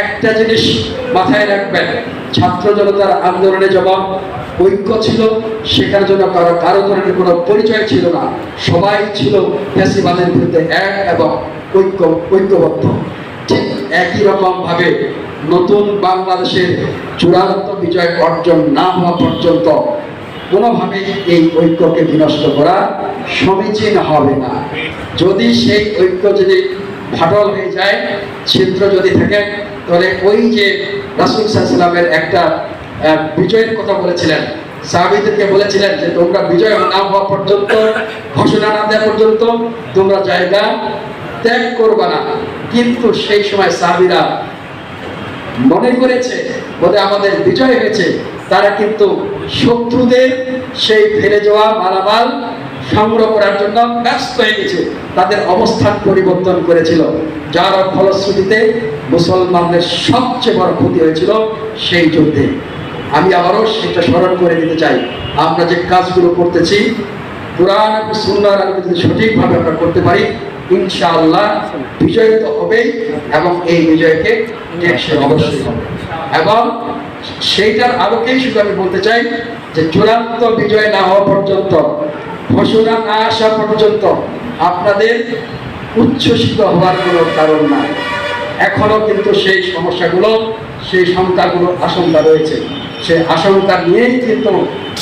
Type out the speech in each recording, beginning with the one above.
একটা জিনিস মাথায় রাখবেন, ছাত্র জনতার আন্দোলনে জবাব ঐক্য ছিল, সেটার জন্য কারও কারও ধরনের কোনো পরিচয় ছিল না। সবাই ছিল ফ্যাসিবাদের বিরুদ্ধে এক এবং ঐক্য, ঐক্যবদ্ধ। ঠিক একই রকম ভাবে নতুন বাংলাদেশের চূড়ান্ত বিজয় অর্জন না হওয়া পর্যন্ত কোনোভাবেই এই ঐক্যকে বিনষ্ট করা সমীচীন হবে না। যদি সেই ঐক্য যদি ফাটল হয়ে যায়, ছিদ্র যদি থাকে তাহলে ওই যে রাসুল সাল্লামের একটা বিজয়ের কথা বলেছিলেন, সাহাবিদেরকে বলেছিলেন যে তোমরা বিজয় না হওয়া পর্যন্ত, ঘোষণা না দেওয়া পর্যন্ত তোমরা জায়গা ত্যাগ করবা না। কিন্তু সেই সময় সাহাবিরা মনে করেছে বোধ আমাদের বিজয় হয়েছে, তারা কিন্তু শত্রুদের সেই ফেলে যাওয়া মালামাল সংগ্রহ করার জন্য ব্যস্ত হয়ে গেছে। তাদের অবস্থান পরিবর্তন করেছিল। যার ফলশ্রুতিতে মুসলমানদের সবচেয়ে বড় ক্ষতি হয়েছিল সেই যুদ্ধে। আমি আবারও সেটা স্মরণ করে দিতে চাই। আমরা যে কাজগুলো করতেছি, কোরআন সুন্নাহর আলোকে যদি সঠিকভাবে আমরা করতে পারি, ইনশাআল্লাহ বিজয় তো হবেই এবং এই বিজয়কে অবশ্যই হবে। এবং সেইটার আলোকেই শুধু আমি বলতে চাই যে চূড়ান্ত বিজয় না হওয়া পর্যন্ত ঘোষণা না আসা পর্যন্ত আপনাদের উচ্ছ্বসিত হওয়ার কোনো কারণ নাই। এখনও কিন্তু সেই সমস্যাগুলো, সেই শঙ্কাগুলো আশঙ্কা রয়েছে। সেই আশঙ্কা নিয়েই কিন্তু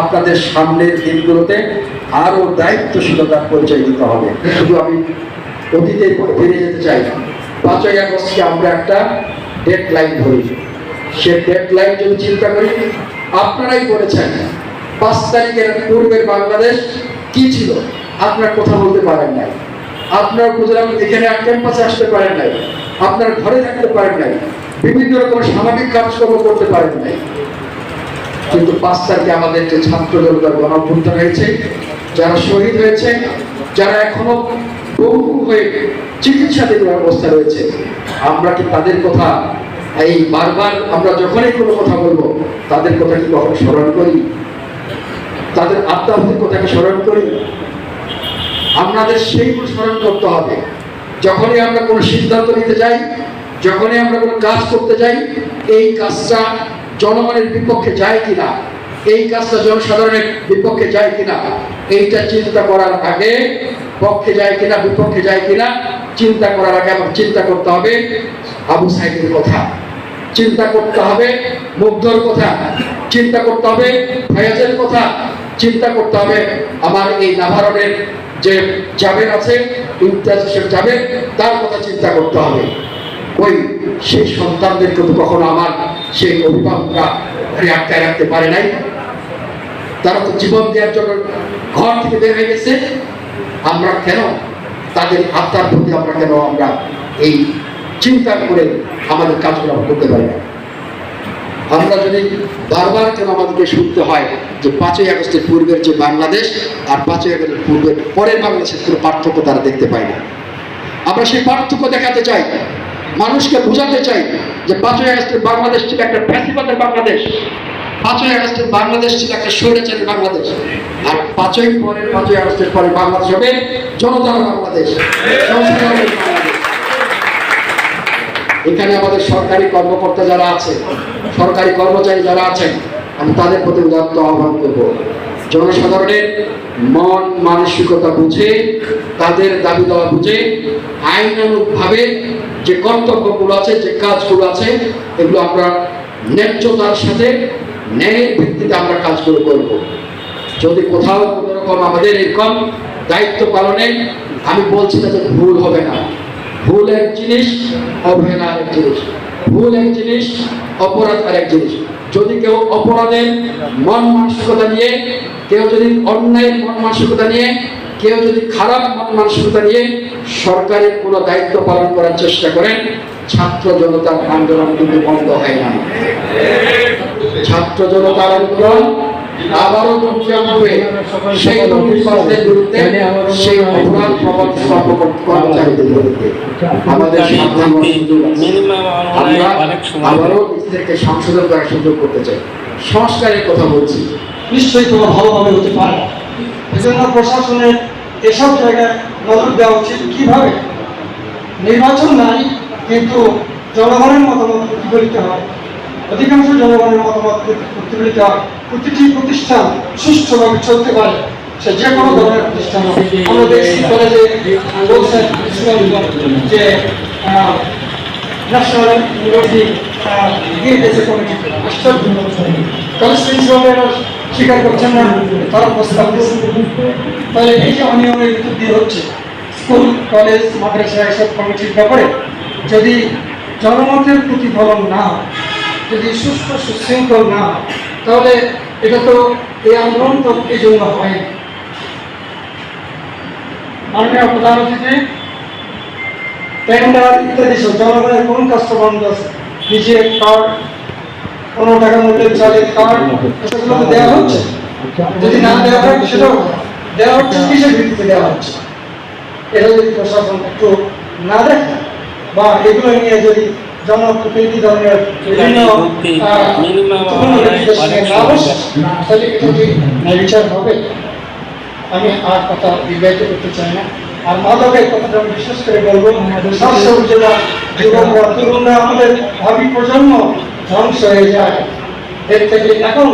আপনাদের সামনের দিনগুলোতে আরও দায়িত্বশীলতার পরিচয় দিতে হবে। শুধু আমি অতীতে ফিরে যেতে চাই পাঁচই আগস্টকে আমরা একটা ডেড লাইন ধরি। সে ডেড লাইন যদি চিন্তা করি, আপনারাই বলেছেন, পাঁচ তারিখের পূর্বের বাংলাদেশ কি ছিল? আপনার কথা বলতে পারেন নাই। আপনার গুজরাট এখানে ক্যাম্পাসে আসতে পারেন নাই। আপনার ঘরে থাকতে পারেন নাই। বিভিন্ন রকম সামাজিক কাজকর্ম করতে পারেন নাই। কিন্তু পাঁচ তারিখে আমাদের যে ছাত্র জনতার গণঅভ্যুত্থান হয়েছে, যারা শহীদ হয়েছে, যারা এখনও বহু হয়ে চিকিৎসাধীন অবস্থা রয়েছে, আমরা কি তাদের কথা এই বারবার আমরা যখনই কোনো কথা বলব, তাদের কথা কি কখনো স্মরণ করি? তাদের কথাকে স্মরণ করি। আপনাদের সেইগুলো স্মরণ করতে হবে। যখনই আমরা কোনো সিদ্ধান্ত নিতে যাই, যখনই আমরা কোনো কাজ করতে যাই, এই কাজটা জনগণের বিপক্ষে যায় কিনা, এই কাজটা জনসাধারণের বিপক্ষে যায় কিনা, এইটা চিন্তা করার আগে পক্ষে যায় কিনা, বিপক্ষে যায় কিনা, চিন্তা করার আগে আমার চিন্তা করতে হবে, আবু সাইদের কথা। চিন্তা করতে হবে, মুগ্ধর কথা। চিন্তা করতে হবে, ফয়াজের কথা। চিন্তা করতে হবে, আমার এই নাভারণের যে জাবের আছে, ইমতিয়াজ জাবের তার কথা চিন্তা করতে হবে। ওই সেই সন্তানদেরকে তো কখনো আমার সেই অভিভাবকরা আটকায় রাখতে পারে নাই। তারা তো জীবন দেওয়ার জন্য ঘর থেকে বের হয়ে গেছে। আমরা কেন তাদের আত্মার প্রতি আমরা কেন আমরা এই চিন্তা করে আমাদের কাজগুলো করতে পারি না? আমরা যদি বারবার কেন আমাদেরকে শুনতে হয় যে পাঁচই আগস্টের পূর্বের যে বাংলাদেশ আর পাঁচই আগস্টের পূর্বের পরের বাংলাদেশের কোনো পার্থক্য তারা দেখতে পায় না। আমরা সেই পার্থক্য দেখাতে চাই, মানুষকে বোঝাতে চাই যে পাঁচই আগস্টের বাংলাদেশ ছিল একটা ফ্যাসিবাদের বাংলাদেশ, পাঁচই আগস্টের বাংলাদেশ ছিল একটা স্বৈরাচারী বাংলাদেশ আর পাঁচই পরের, পাঁচই আগস্টের পরে বাংলাদেশ হবে জনতার বাংলাদেশ বাংলাদেশ। এখানে আমাদের সরকারি কর্মকর্তা যারা আছে সরকারি কর্মচারী যারা আছেন, আমি তাদের প্রতি উদাত্ত আহ্বান করব। জনসাধারণের মন মানসিকতা বুঝে, তাদের দাবি দেওয়া বুঝে, আইনানুগভাবে যে কর্তব্যগুলো আছে, যে কাজগুলো আছে, এগুলো আমরা ন্যায্যতার সাথে, ন্যায়ের ভিত্তিতে আমরা কাজগুলো করব। যদি কোথাও কোনো রকম আমাদের এরকম দায়িত্ব পালনে, আমি বলছি না যে ভুল হবে না। ভুল এক জিনিস, অবহেলা আরেক জিনিস। ভুল এক জিনিস, অপরাধ আরেক জিনিস। যদি কেউ অপরাধের মন মানসিকতা নিয়ে, কেউ যদি অন্যায়ের মন মানসিকতা নিয়ে, কেউ যদি খারাপ মন মানসিকতা নিয়ে সরকারের কোনো দায়িত্ব পালন করার চেষ্টা করেন ছাত্র জনতার আন্দোলন কিন্তু বন্ধ হয় না। ছাত্র জনতার আন্দোলন আবারও হবে সেই সেই অপরাধ আমাদের। আমরা আবারও সংশোধন করার সুযোগ করতে চাই। সংস্কারের কথা বলছি। নিশ্চয়ই তোমার ভালোভাবে হতে পারে। এজন্য প্রশাসনের এসব জায়গায় নজর দেওয়া উচিত। কীভাবে? নির্বাচন নাই, কিন্তু জনগণের মতামত প্রতিফলিত হয়। অধিকাংশ জনগণের মতামত প্রতিফলিত? প্রতিটি প্রতিষ্ঠান সুষ্ঠুভাবে চলতে পারে? সে যে কোনো ধরনের প্রতিষ্ঠান দেখছি কলেজে বলছেন যে করছেন না? দিয়ে হচ্ছে, স্কুল, কলেজ যদি জনমতের প্রতিফলন না যদি সুস্থ সুশৃঙ্খল না হয়, তাহলে এটা তো এই আন্দোলন তো এই জন্য হয় মাননীয় প্রধান অতিথি, টেন্ডার ইত্যাদি সব জনগণের কোন আছে? নিজে কার্ড পনেরো কার্ড এসবগুলো তো দেওয়া হচ্ছে। যদি না দেওয়া হয়, সেটাও দেওয়া হচ্ছে, কিসের ভিত্তিতে দেওয়া হচ্ছে? এটা যদি প্রশাসন একটু না দেখে, বা এগুলো নিয়ে যদি জনপ্রতিনিধি বিভিন্ন তাহলে হবে আমি আর কথা বিবাহিত করতে চাই না। আর মাদকের কথাটা আমি বিশেষ করে বলব স্বাস্থ্য জেলা তরুণরা আমাদের ভাবি প্রজন্ম ধ্বংস হয়ে যায়। এর থেকে এখন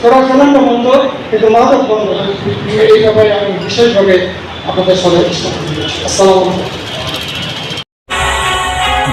চোরাচালানটা বন্ধ কিন্তু মাদক বন্ধ। এই ব্যাপারে আমি বিশেষভাবে আপনাদের সঙ্গে আসসালামু